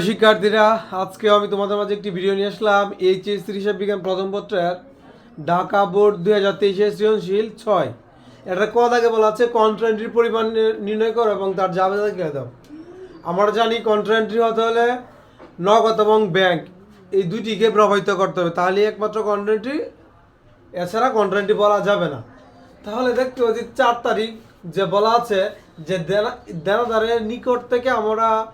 শিক্ষার্থীরা আজকে আমি তোমাদের মাঝে একটি ভিডিও নিয়ে আসলাম। এইচএসসি হিসাব বিজ্ঞান প্রথম পত্রের ঢাকা বোর্ড দুই হাজার তেইশে সৃজনশীল ছয়। এটা কত আগে বলা আছে কন্ট্রান্ট্রির পরিমাণ নির্ণয় করো এবং তার জাবেদা লিখে দাও। আমরা জানি কন্ট্রান্ট্রি হতে হলে নগদ এবং ব্যাংক এই দুটিকে প্রভাবিত করতে হবে। তাহলে একমাত্র কন্ট্রান্ট্রি এছাড়া কন্ট্রান্ট্রি বলা যাবে না। তাহলে দেখতে পাচ্ছি, চার তারিখ যে বলা আছে যে দেনা- দেনাদারের নিকট থেকে আমরা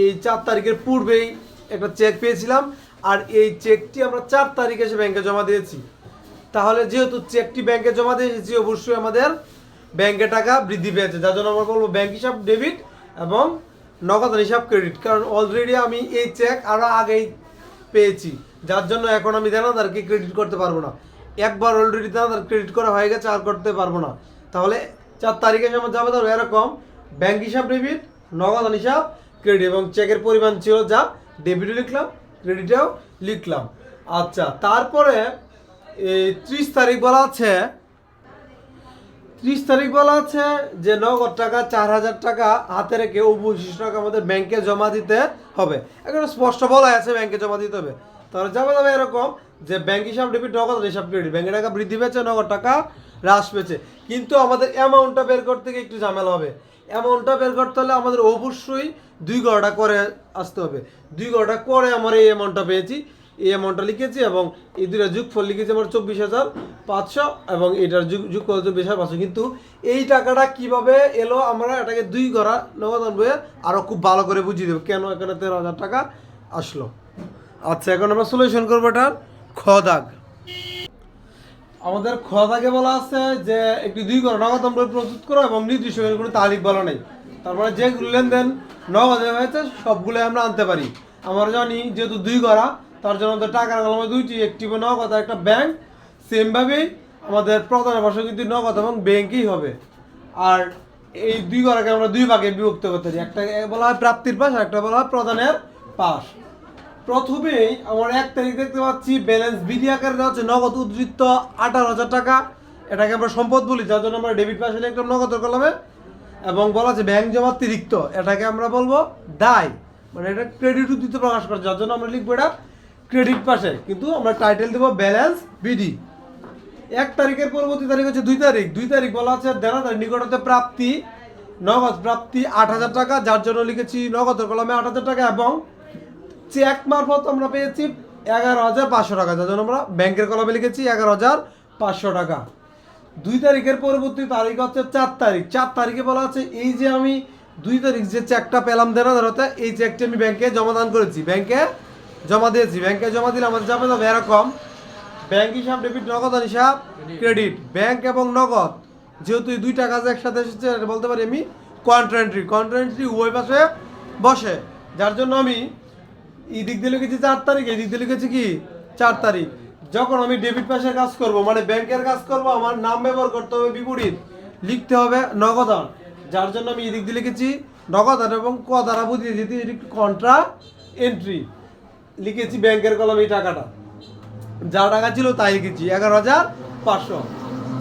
এই চার তারিখের পূর্বেই একটা চেক পেয়েছিলাম, আর এই চেকটি আমরা চার তারিখে এসে ব্যাংকে জমা দিয়েছি। তাহলে যেহেতু চেকটি ব্যাংকে জমা দিয়ে এসেছি, অবশ্যই আমাদের ব্যাংকে টাকা বৃদ্ধি পেয়েছে। যার জন্য আমরা বলব ব্যাংক হিসাব ডেবিট এবং নগদ হিসাব ক্রেডিট কারণ অলরেডি আমি এই চেক আরও আগেই পেয়েছি। যার জন্য এখন আমি দেনাদারকে ক্রেডিট করতে পারব না। একবার অলরেডি দেনাদার ক্রেডিট করা হয়ে গেছে, আর করতে পারব না। তাহলে চার তারিখে যেমন যাবে ধরো এরকম ব্যাংক হিসাব ডেবিট নগদ হিসাব ক্রেডিট এবং চেকের পরিমাণ ছিল যা ডেবিটও লিখলাম ক্রেডিটেও লিখলাম। আচ্ছা তারপরে এই ত্রিশ তারিখ বলা আছে, ত্রিশ তারিখ বলা আছে যে নগদ টাকা চার হাজার টাকা হাতে রেখে অবশিষ্ট টাকা আমাদের ব্যাংকে জমা দিতে হবে। এখন স্পষ্ট বলা আছে ব্যাংকে জমা দিতে হবে। তাহলে যাবে যাবে এরকম যে ব্যাংক হিসাব ডেবিট নগদ, হিসাব ক্রেডিট ব্যাংকের টাকা বৃদ্ধি পেয়েছে, নগদ টাকা হ্রাস পেয়েছে। কিন্তু আমাদের অ্যামাউন্টটা বের করতে গিয়ে একটু ঝামেলা হবে। অ্যামাউন্টটা বের করতে হলে আমাদের অবশ্যই দুই ঘণ্টা করে আসতে হবে। দুই ঘণ্টা করে আমরা এই অ্যামাউন্টটা পেয়েছি। এই অ্যামাউন্টটা লিখেছি এবং এই দুটা যুগফল লিখেছি আমার চব্বিশ হাজার পাঁচশো এবং এটার যুগ যুগ করে চব্বিশ হাজার পাঁচশো। কিন্তু এই টাকাটা কীভাবে এলো আমরা এটাকে দুই গড়া নগদ আনবে আরও খুব ভালো করে বুঝিয়ে দেবো কেন এখানে তেরো হাজার টাকা আসলো। আচ্ছা এখন আমরা সলিউশন করব এটার খ দাগ। আমাদের খ দাগে বলা আছে যে একটি দুই গড়া নগদ আমরা প্রস্তুত করো এবং নির্দিষ্ট কোনো তারিখ বলা নেই। তারপরে যেগুলো লেনদেন নগদে হয়েছে সবগুলো আমরা আনতে পারি। আমরা জানি যেহেতু দুই গড়া তার জন্য আমাদের টাকার কলমে দুইটি, একটি নগদ আর একটা ব্যাংক সেমভাবেই আমাদের প্রধান ভাষা কিন্তু নগদ এবং ব্যাংকই হবে। আর এই দুই গড়াকে আমরা দুই ভাগে বিভক্ত করতে পারি। একটা বলা হয় প্রাপ্তির পাশ, আর একটা বলা হয় প্রধানের পাশ। প্রথমেই আমার এক তারিখ দেখতে পাচ্ছি ব্যালেন্স বিডি আকারে হচ্ছে নগদ উদ্বৃত্ত আঠারো হাজার টাকা। এটাকে আমরা সম্পদ বলি, যার জন্য আমরা ডেবিট পাশে লিখলাম নগদের কলমে এবং বলা আছে ব্যাংক জমা অতিরিক্ত, এটাকে আমরা বলব দায়। মানে এটা ক্রেডিট উদ্ধৃত প্রকাশ করে, যার জন্য আমরা লিখব এটা ক্রেডিট পাশে। কিন্তু আমরা টাইটেল দেবো ব্যালেন্স বিডি এক তারিখের পরবর্তী তারিখ হচ্ছে দুই তারিখ। দুই তারিখ বলা আছে দেনাদার নিকটতে প্রাপ্তি, নগদ প্রাপ্তি আট হাজার টাকা, যার জন্য লিখেছি নগদের কলমে আট হাজার টাকা, এবং চেক মারফত আমরা পেয়েছি এগারো হাজার পাঁচশো টাকা যার জন্য আমরা ব্যাংকের কলমে লিখেছি এগারো হাজার পাঁচশো টাকা। দুই তারিখের পরবর্তী তারিখ হচ্ছে চার তারিখ। চার তারিখে বলা আছে এই যে আমি দুই তারিখ যে চেকটা পেলাম দেনা ধরতে এই চেকটি আমি ব্যাংকে জমা দান করেছি। ব্যাংকে জমা দিয়েছি। ব্যাংকে জমা দিলে আমাদের যাবে যাবে এরকম ব্যাংক হিসাব ডেবিট নগদ আর হিসাব ক্রেডিট। ব্যাংক এবং নগদ। যেহেতু এই দুইটা কাজ একসাথে এসেছে বলতে পারি আমি কন্ট্রান্ট্রি কন্ট্রান্ট্রি উভয় পাশে বসে। যার জন্য আমি এই দিক দিয়ে লিখেছি চার তারিখ এই দিক দিয়ে লিখেছি কি? চার তারিখ। যখন আমি ডেবিট পাশের কাজ করব মানে ব্যাংকের কাজ করব, আমার নাম ব্যবহার করতে হবে বিপরীত। লিখতে হবে নগদান। যার জন্য আমি এই দিক দিয়ে লিখেছি নগদান এবং ক দ্বারা বুঝিয়ে দিতে এটি কন্ট্রা এন্ট্রি লিখেছি ব্যাংকের কলমে এই টাকাটা। যা টাকা ছিল তাই লিখেছি, এগারো হাজার পাঁচশো।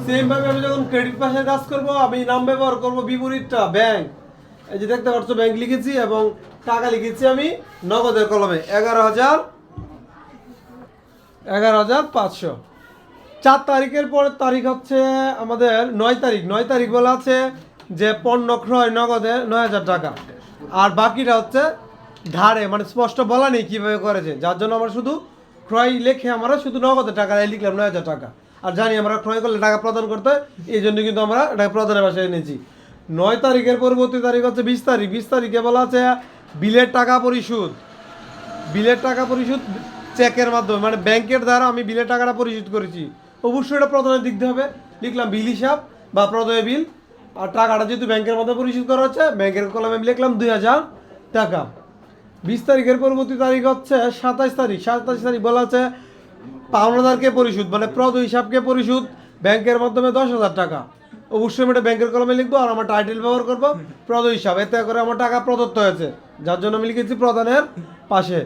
সেমভাবে আমি যখন ক্রেডিট পাশে কাজ করব, আমি নাম ব্যবহার করব বিপরীতটা ব্যাংক এই যে দেখতে পাচ্ছ ব্যাংক লিখেছি এবং টাকা লিখেছি আমি নগদের কলমে। এগারো হাজার এগারো হাজার পাঁচশো। চার তারিখের পরের তারিখ হচ্ছে আমাদের নয় তারিখ। নয় তারিখ বলা আছে যে পণ্য ক্রয় নগদে নয় হাজার টাকা। আর বাকিটা হচ্ছে ধারে মানে স্পষ্ট বলা নেই কীভাবে করেছে। যার জন্য আমরা শুধু ক্রয় লেখে আমরা শুধু নগদে টাকা লিখলাম নয় হাজার টাকা। আর জানি আমরা ক্রয় করলে টাকা প্রদান করতে হয়, এই জন্য কিন্তু আমরা টাকা প্রদানের বাসায় এনেছি। নয় তারিখের পরবর্তী তারিখ হচ্ছে বিশ তারিখ। বিশ তারিখে বলা আছে বিলের টাকা পরিশোধ। বিলের টাকা পরিশোধ চেকের মাধ্যমে মানে ব্যাংকের দ্বারা আমি বিলের টাকাটা পরিশোধ করেছি। অবশ্যই এটা দিক দিয়ে হবে। লিখলাম বিল হিসাব বা প্রদয় বিল, আর টাকাটা যেহেতু ব্যাংকের মধ্যে পরিশোধ করা হচ্ছে, ব্যাংকের কলমে আমি লিখলাম দুই হাজার টাকা। বিশ তারিখের পরবর্তী তারিখ হচ্ছে সাতাইশ তারিখ। সাতাইশ তারিখ বলা আছে পাওনাদারকে পরিশোধ মানে প্রদ হিসাবকে পরিশোধ, ব্যাংকের মাধ্যমে দশ হাজার টাকা। অবশ্যই আমি এটা ব্যাংকের কলমে লিখব আর আমার টাইটেল ব্যবহার করব প্রদ হিসাব। এতে করে আমার টাকা প্রদত্ত হয়েছে। যার জন্য আমি লিখেছি প্রদানের পাশে।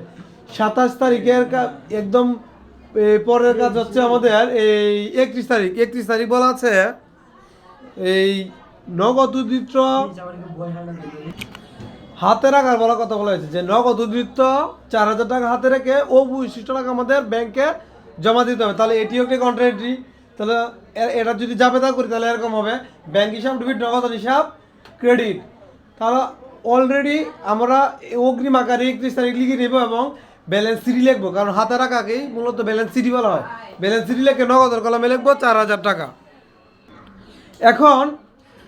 সাতাশ তারিখের একদম পরের কাজ হচ্ছে আমাদের এই একত্রিশ তারিখ। একত্রিশ তারিখ বলা আছে, এই নগদ উদ্দিত্র হাতে রাখার বলা কথা বলা হয়েছে যে নগদ অতিরিক্ত চার হাজার টাকা হাতে রেখে ও বৈশিষ্ট্য টাকা আমাদের ব্যাংকে জমা দিতে হবে। তাহলে এটিও একটি কন্ট্রাক্টরি তাহলে এটা যদি জাবেদা করি তাহলে এরকম হবে। ব্যাংক হিসাব ডেবিট নগদ হিসাব ক্রেডিট তাহলে অলরেডি আমরা অগ্রিম আকারে একত্রিশ তারিখ লিখে নেব এবং ব্যালেন্স সিডি লিখব, কারণ হাতে রাখাকেই মূলত ব্যালেন্স সিডি বলা হয়। ব্যালেন্স সিডি লিখে নগদের কলমে লিখব চার হাজার টাকা। এখন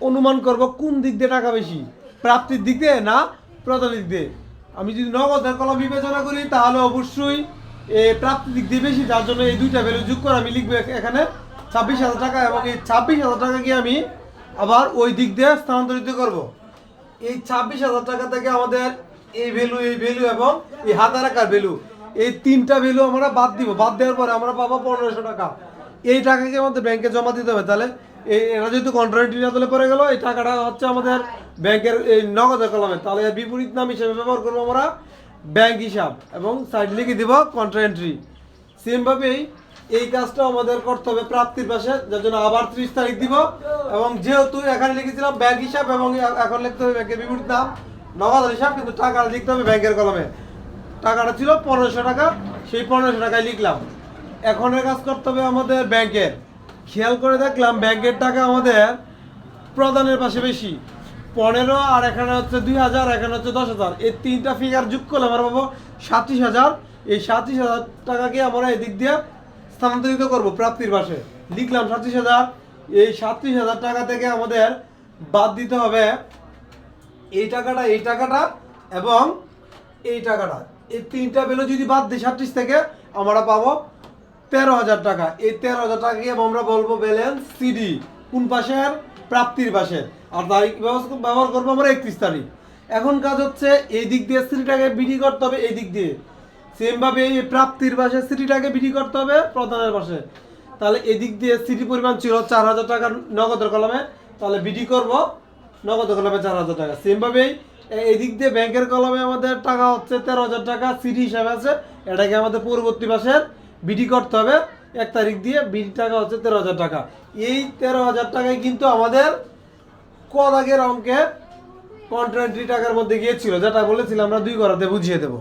অনুমান করব কোন দিক দিয়ে টাকা বেশি? প্রাপ্তির দিক দিয়ে না প্রদানের দিক দিয়ে? আমি যদি নগদের কলম বিবেচনা করি, তাহলে অবশ্যই প্রাপ্তির দিক দিয়ে বেশি, যার জন্য এই দুইটা ভ্যালু যোগ করে আমি লিখব এখানে ছাব্বিশ হাজার টাকা এবং এই ছাব্বিশ হাজার টাকাকে আমি আবার ওই দিক দিয়ে স্থানান্তরিত করব? এই ছাব্বিশ হাজার টাকা থেকে আমাদের এই ভ্যালু এই ভ্যালু এবং এই হাতে রাখার ভ্যালু এই তিনটা ভ্যালু আমরা বাদ দিব। বাদ দেওয়ার পরে আমরা পাবো পনেরোশো টাকা। এই টাকাকে আমাদের ব্যাংকে জমা দিতে হবে। তাহলে এই এরা যেহেতু কন্ট্রাক্ট তাহলে পড়ে গেল, এই টাকাটা হচ্ছে আমাদের ব্যাংকের এই নগদের কলমে। তাহলে এর বিপরীত নাম হিসেবে ব্যবহার করব আমরা ব্যাংক হিসাব এবং সাইড লিখে দিব কন্ট্রাক্টরি সেমভাবেই এই কাজটা আমাদের করতে হবে প্রাপ্তির পাশে, যার জন্য আবার ত্রিশ তারিখ দিব। এবং যেহেতু এখানে লিখেছিলাম ব্যাংক হিসাব এবং এখন লিখতে হবে ব্যাংকের বিপরীত নাম নগদ হিসাব কিন্তু টাকাটা লিখতে হবে ব্যাংকের কলমে। টাকাটা ছিল পনেরোশো টাকা, সেই পনেরোশো টাকায় লিখলাম। এখন এর কাজ করতে হবে আমাদের ব্যাংকের খেয়াল করে দেখলাম ব্যাংকের টাকা আমাদের প্রদানের পাশে বেশি। পনেরো আর এখানে হচ্ছে দুই হাজার, এখানে হচ্ছে দশ হাজার। এই তিনটা ফিগার যোগ করলে আমরা পাবো সাতত্রিশ হাজার। এই সাতত্রিশ হাজার টাকাকে আমরা এদিক দিয়ে স্থানান্তরিত করব প্রাপ্তির পাশে। লিখলাম সাতত্রিশ হাজার এই সাতত্রিশ হাজার টাকা থেকে আমাদের বাদ দিতে হবে এই টাকাটা এই টাকাটা এবং এই টাকাটা। এই তিনটা বেলো যদি বাদ দিই সাতত্রিশ থেকে, আমরা পাবো তেরো হাজার টাকা। এই তেরো হাজার টাকাকে আমরা বলব ব্যালেন্স সিডি কোন পাশের? প্রাপ্তির পাশে আর তারিখ ব্যবহার করব আমরা একত্রিশ তারিখ। এখন কাজ হচ্ছে এই দিক দিয়ে সিটিটাকে বিডি করতে হবে, এই দিক দিয়ে। সেমভাবে এই প্রাপ্তির পাশে সিটিটাকে বিডি করতে হবে, প্রধানের পাশে। তাহলে এদিক দিয়ে সিটি পরিমাণ ছিল চার হাজার টাকার নগদের কলমে, তাহলে বিডি করব নগদ কলমে চার হাজার টাকা। সেমভাবেই এদিক দিয়ে ব্যাংকের কলমে আমাদের টাকা হচ্ছে তেরো হাজার টাকা, সিটি হিসাবে আছে, এটাকে আমাদের পূর্ববর্তী মাসের বিডি করতে হবে। এক তারিখ দিয়ে বিডি টাকা হচ্ছে তেরো হাজার টাকা। এই তেরো হাজার টাকায় কিন্তু আমাদের ক আগের অঙ্কের কন্ট্রাক্টরি টাকার মধ্যে গিয়েছিল, যেটা বলেছিলাম আমরা দুই করাতে বুঝিয়ে দেবো।